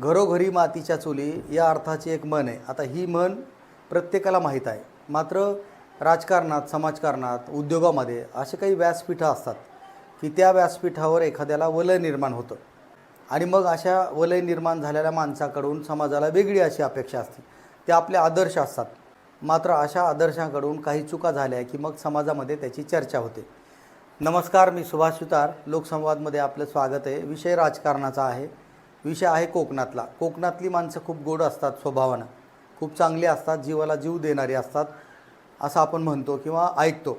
घरोघरी मातीच्या चुली या अर्थाची एक म्हण आहे. आता ही म्हण प्रत्येकाला माहीत आहे. मात्र राजकारणात समाजकारणात उद्योगामध्ये असे काही व्यासपीठं असतात की त्या व्यासपीठावर एखाद्याला वलय निर्माण होतं. आणि मग अशा वलय निर्माण झालेल्या माणसाकडून समाजाला वेगळी अशी अपेक्षा असते. ते आपले आदर्श असतात. मात्र अशा आदर्शांकडून काही चुका झाल्या की मग समाजामध्ये त्याची चर्चा होते. नमस्कार मी सुभाष सुतार. लोकसंवादमध्ये आपलं स्वागत आहे. विषय राजकारणाचा आहे. विषय आहे कोकणातला. कोकणातली माणसं खूप गोड असतात स्वभावानं. खूप चांगली असतात जीवाला जीव देणारी असतात असं आपण म्हणतो किंवा ऐकतो.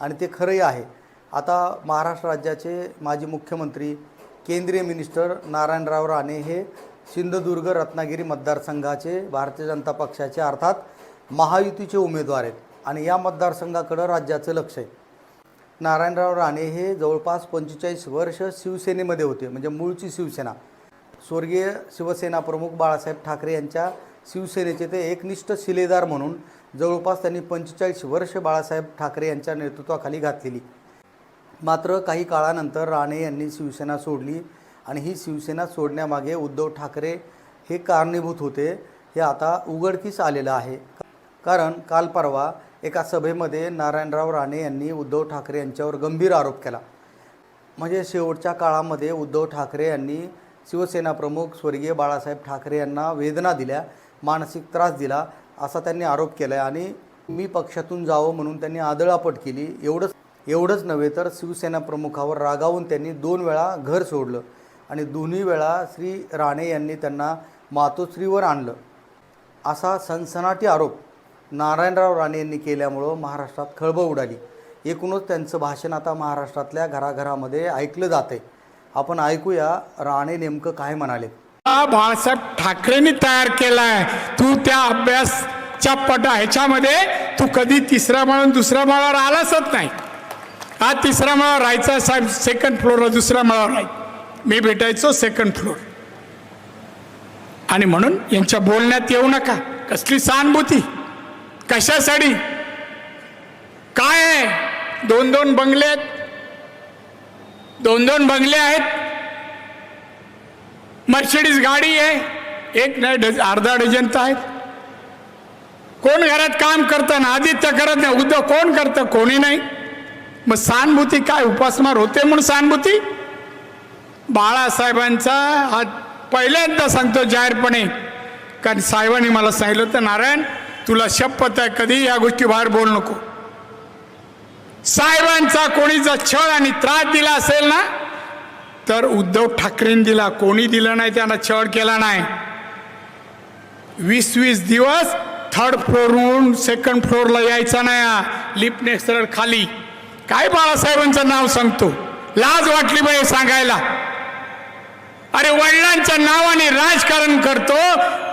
आणि ते खरंही आहे. आता महाराष्ट्र राज्याचे माजी मुख्यमंत्री केंद्रीय मिनिस्टर नारायणराव राणे हे सिंधुदुर्ग रत्नागिरी मतदारसंघाचे भारतीय जनता पक्षाचे अर्थात महायुतीचे उमेदवार आहेत. आणि या मतदारसंघाकडं राज्याचं लक्ष आहे. नारायणराव राणे हे जवळपास पंचेचाळीस वर्ष शिवसेनेमध्ये होते. म्हणजे मूळची शिवसेना. स्वर्गीय शिवसेना प्रमुख बाळासाहेब ठाकरे यांच्या शिवसेनेचे ते एकनिष्ठ शिलेदार म्हणून जवळपास त्यांनी पंचेचाळीस वर्ष बाळासाहेब ठाकरे यांच्या नेतृत्वाखाली घातलेली. मात्र काही काळानंतर राणे यांनी शिवसेना सोडली आणि ही शिवसेना सोडण्यामागे उद्धव ठाकरे हे कारणीभूत होते हे आता उघडकीस आलेलं आहे. कारण काल परवा एका सभेमध्ये नारायणराव राणे यांनी उद्धव ठाकरे यांच्यावर गंभीर आरोप केला. म्हणजे शेवटच्या काळामध्ये उद्धव ठाकरे यांनी शिवसेना प्रमुख स्वर्गीय बाळासाहेब ठाकरे यांना वेदना दिल्या मानसिक त्रास दिला असा त्यांनी आरोप केला आहे आणि मी पक्षातून जावं म्हणून त्यांनी आदळापट केली. एवढंच एवढंच नव्हे तर शिवसेना प्रमुखावर रागावून त्यांनी दोन वेळा घर सोडलं आणि दोन्ही वेळा श्री राणे यांनी त्यांना मातोश्रीवर आणलं. असा सनसनाटी आरोप नारायणराव राणे यांनी केल्यामुळं महाराष्ट्रात खळबळ उडाली. एकूणच त्यांचं भाषण आता महाराष्ट्रातल्या घराघरामध्ये ऐकलं जाते आपण ऐकूया राणे नेमकं काय म्हणाले हा बाळासाहेब ठाकरेंनी तयार केलाय. तू त्या अभ्यासच्या पट ह्याच्यामध्ये तू कधी तिसऱ्या माळून दुसऱ्या माळावर आलासच नाही. हा तिसऱ्या माळावर राहायचा साहेब सेकंड फ्लोअरला दुसऱ्या माळावर राहील. मी भेटायचो सेकंड फ्लोअर आणि म्हणून यांच्या बोलण्यात येऊ नका. कसली सहानुभूती. कशासाठी? काय आहे? दोन दोन बंगले आहेत. दोन दोन बंगले आहेत. मर्सिडीज गाडी आहे. एक नाही डझ अर्धा डझन तर आहेत. कोण घरात काम करतं ना आदित्य करत नाही उद्धव कोण करतं कोणी नाही. मग सहानुभूती काय? उपासमार होते म्हणून सहानुभूती? बाळासाहेबांचा हा पहिल्यांदा सांगतो जाहीरपणे. कारण साहेबांनी मला सांगितलं तर नारायण तुला शपथ आहे कधी या गोष्टी बाहेर बोलू नको. साहेबांचा कोणीचा छळ आणि त्रास दिला असेल ना तर उद्धव ठाकरेंनी दिला कोणी दिलं नाही त्यांना छळ केला नाही. वीस वीस दिवस थर्ड फ्लोअरहून सेकंड फ्लोअरला यायचा नाही लिफ्टने सरळ खाली. काय बाळासाहेबांचं नाव सांगतो? लाज वाटली बाई सांगायला. अरे वडिलांच्या नावाने राजकारण करतो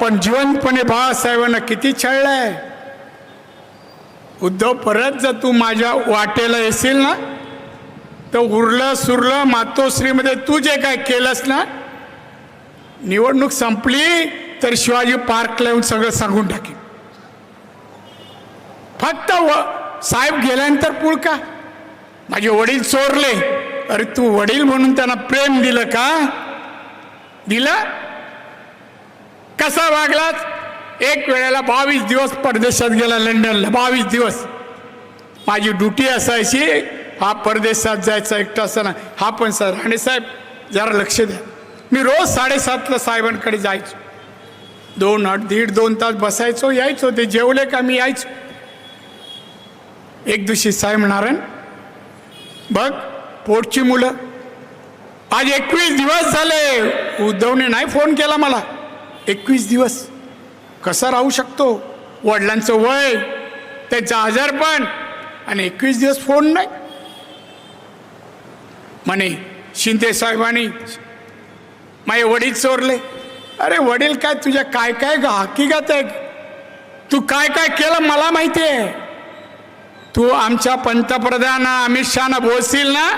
पण जिवंतपणे बाळासाहेबांना किती छळलंय? उद्धव परत जर तू माझ्या वाटेला येशील ना तर उरलं सुरलं मातोश्रीमध्ये तू जे काय केलंस ना निवडणूक संपली तर शिवाजी पार्कला येऊन सगळं सांगून टाकेन. फक्त व साहेब गेल्यानंतर पुळ का? माझे वडील चोरले. अरे तू वडील म्हणून त्यांना प्रेम दिलं का? दिलं? कसा वागलाच एक वेळेला बावीस दिवस परदेशात गेला लंडनला बावीस दिवस. माझी ड्युटी असायची हा परदेशात जायचा एकटा असताना. हा पण सर राणे साहेब जरा लक्ष द्या. मी रोज साडेसातला साहेबांकडे जायचो. दोन आठ दीड दोन तास बसायचो यायचो ते जेवले का मी यायचो. एक दिवशी साहेब नारायण बघ पोटची मुलं. आज एकवीस दिवस झाले उद्धवने नाही फोन केला मला. एकवीस दिवस. कसा राहू शकतो? वडिलांचं वय त्यांचं आजारपण आणि एकवीस दिवस फोन नाही. म्हणे शिंदे साहेबांनी माझे वडील चोरले. अरे वडील काय तुझ्या काय काय हकीकत आहे? तू काय काय केलं मला माहिती आहे. तू आमच्या पंतप्रधान अमित शहाना बोलशील ना?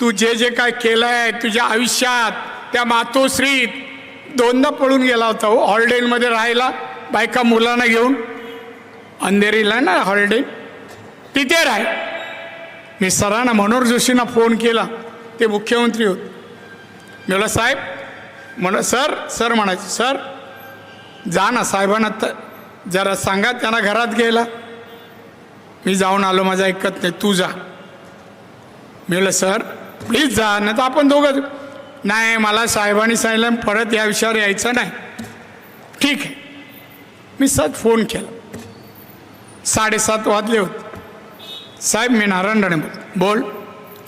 तू जे जे काय केलंय तुझ्या आयुष्यात त्या मातोश्रीत दोनदा पळून गेला होता हो. हॉलिडेमध्ये राहायला बायका मुलांना घेऊन. अंधेरीला ना हॉलिडे तिथे राह मी सरांना मनोहर जोशींना फोन केला. ते मुख्यमंत्री होते. मी साहेब. म्हण सर सर म्हणायचे सर जा ना साहेबांना तर जरा सांगा त्यांना घरात गेला. मी जाऊन आलो माझं ऐकत नाही तू जा. मी सर प्लीज जा नाही तर आपण दोघं नाही मला साहेबांनी सांगितलं परत या विषयावर यायचं नाही. ठीक आहे. मी सहज फोन केला. साडेसात वाजले होते. साहेब मी नारायण बोल बोल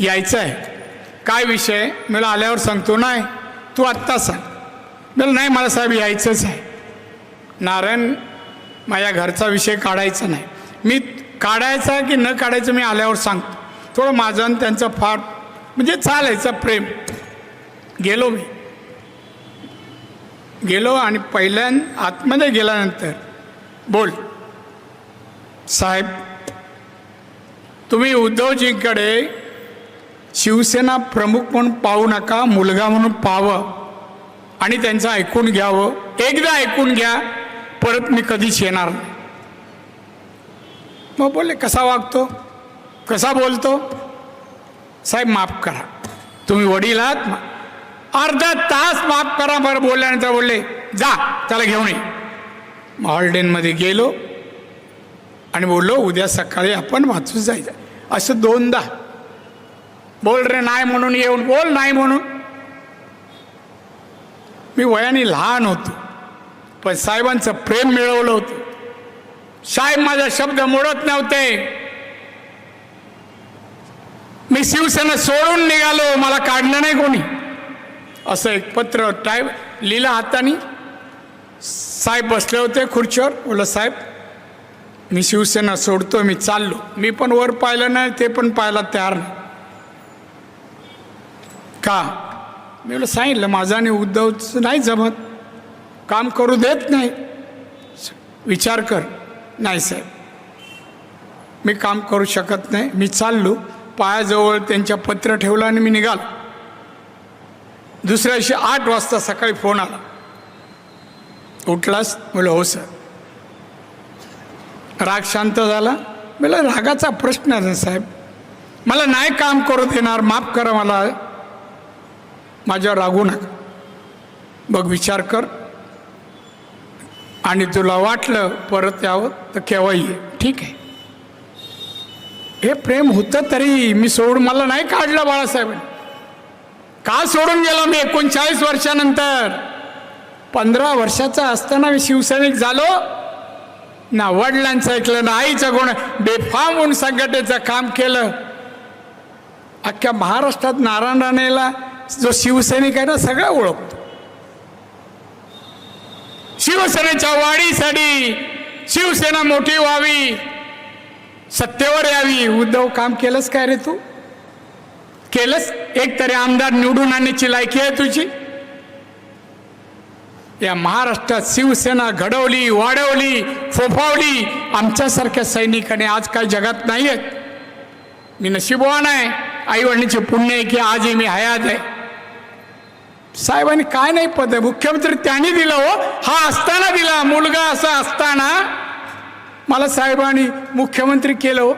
यायचं आहे. काय विषय मला आल्यावर सांगतो. नाही तू आत्ता सांग. मला नाही मला साहेब यायचंच आहे. नारायण माझ्या घरचा विषय काढायचा नाही. मी काढायचा की न काढायचं मी आल्यावर सांगतो. थोडं माझं आणि त्यांचं फार म्हणजे चालायचं प्रेम. गेलो मी. गेलो आणि पहिल्यान आतमध्ये गेल्यानंतर बोल. साहेब तुम्ही उद्धवजींकडे शिवसेना प्रमुख म्हणून पाहू नका मुलगा म्हणून पाहावं आणि त्यांचं ऐकून घ्यावं. एकदा ऐकून घ्या परत मी कधीच येणार नाही. मग बोलले कसा वागतो? कसा बोलतो? साहेब माफ करा. तुम्ही वडील आहात मा- अर्धा तास माफ करा बरं बोलल्यानंतर बोलले जा त्याला घेऊन ये. हॉल्डेनमध्ये हॉलडेनमध्ये गेलो आणि बोललो उद्या सकाळी आपण वाचून जायचं. असं दोनदा. बोल रे नाही म्हणून येऊन बोल नाही म्हणून. मी वयाने लहान होतो पण साहेबांचं प्रेम मिळवलं होतं. साहेब माझा शब्द मोडत नव्हते. मी शिवसेना सोडून निघालो मला काढलं नाही कोणी. असं एक पत्र टाईप लिहिलं हाताने. साहेब बसले होते खुर्चीवर. बोललं साहेब मी शिवसेना सोडतो मी चाललो. मी पण वर पाहिलं नाही ते पण पाहायला तयार नाही. का? मी म्हटलं सांगितलं माझा आणि उद्धवचं नाही जमत. काम करू देत नाही. विचार कर. नाही साहेब. मी काम करू शकत नाही. मी चाललो. पायाजवळ त्यांच्या पत्र ठेवलं आणि मी निघालो. दुसऱ्या दिवशी आठ वाजता सकाळी फोन आला. उठलास? बोल हो सर राग शांत झाला. मला रागाचा प्रश्न आहे साहेब. मला नाही काम करू देणार. माफ करा मला. माझ्यावर रागू नका. बघ विचार कर. आणि तुला वाटलं परत यावं तर केव्हाही ठीक आहे. हे प्रेम होतं तरी मी सोडून मला नाही काढलं बाळासाहेबांनी. का सोडून गेलो मी एकोणचाळीस वर्षानंतर. पंधरा वर्षाचा असताना मी शिवसैनिक झालो. ना वडिलांचं ऐकलं ना आईचं गुण. बेफाम होऊन संघटनेचं काम केलं. अख्ख्या महाराष्ट्रात नारायण राणेला जो शिवसैनिक आहे ना सगळं ओळखतो. शिवसेनेच्या वाढीसाठी शिवसेना मोठी व्हावी. सत्तेवर यावी. उद्धव काम केलंस काय रे तू? केलंस? एक तरी आमदार निवडून आणण्याची लायकी आहे तुझी? या महाराष्ट्रात शिवसेना घडवली वाढवली फोफावली आमच्यासारख्या सैनिकाने आज काय जगात नाही आहेत मी नशीबवान आहे. आईवडिलांचे पुण्य आहे की आजही मी हयात आहे. साहेबांनी काय नाही पद मुख्यमंत्री त्यांनी दिलं हो. हा असताना दिला मुलगा असा असताना. मला साहेबांनी मुख्यमंत्री केलं हो.